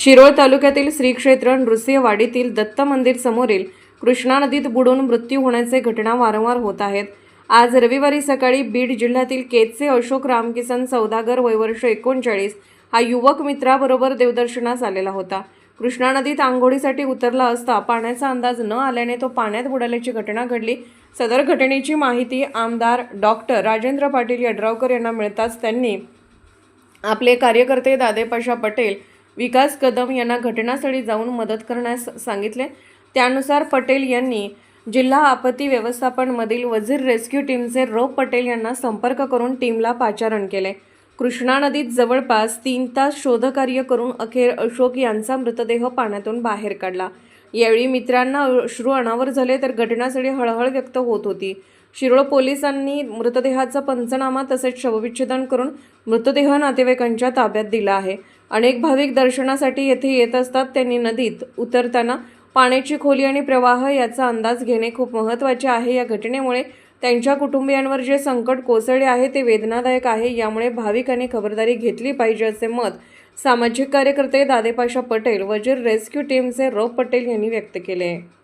शिरोळ तालुक्यातील श्री क्षेत्र नृसिंहवाडीतील दत्त मंदिर समोरील कृष्णा नदीत बुडून मृत्यू होण्याचे घटना वारंवार होत आहेत. आज रविवारी सकाळी बीड जिल्ह्यातील केतचे अशोक रामकिसन सौदागर वयवर्ष एकोणचाळीस हा युवक मित्राबरोबर देवदर्शनास आलेला होता. कृष्णा नदीत आंघोळीसाठी उतरला असता पाण्याचा अंदाज न आल्याने तो पाण्यात बुडाल्याची घटना घडली. सदर घटनेची माहिती आमदार डॉक्टर राजेंद्र पाटील यड्रावकर यांना मिळताच त्यांनी आपले कार्यकर्ते दादेपाशा पटेल विकास कदम यांना घटनास्थळी जाऊन मदत करण्यास सांगितले. त्यानुसार पटेल यांनी जिल्हा आपत्ती व्यवस्थापनमधील वजीर रेस्क्यू टीमचे रव पटेल यांना संपर्क करून टीमला पाचारण केले. कृष्णा नदीत जवळपास तीन तास शोधकार्य करून अखेर अशोक यांचा मृतदेह पाण्यातून बाहेर काढला. यावेळी मित्रांना अश्रू अनावर झाले तर घटनास्थळी हळहळ व्यक्त होत होती. शिरोळ पोलिसांनी मृतदेहाचा पंचनामा तसेच शवविच्छेदन करून मृतदेह नातेवाईकांच्या ताब्यात दिला आहे. अनेक भाविक दर्शनासाठी येथे येत असतात. त्यांनी नदीत उतरताना पाण्याची खोली आणि प्रवाह याचा अंदाज घेणे खूप महत्त्वाचे आहे. या घटनेमुळे त्यांच्या कुटुंबियांवर जे संकट कोसळले आहे ते वेदनादायक आहे. यामुळे भाविकांनी खबरदारी घेतली पाहिजे असे मत सामाजिक कार्यकर्ते दादेपाशा पटेल वजीर रेस्क्यू टीमचे रव पटेल यांनी व्यक्त केले. आहे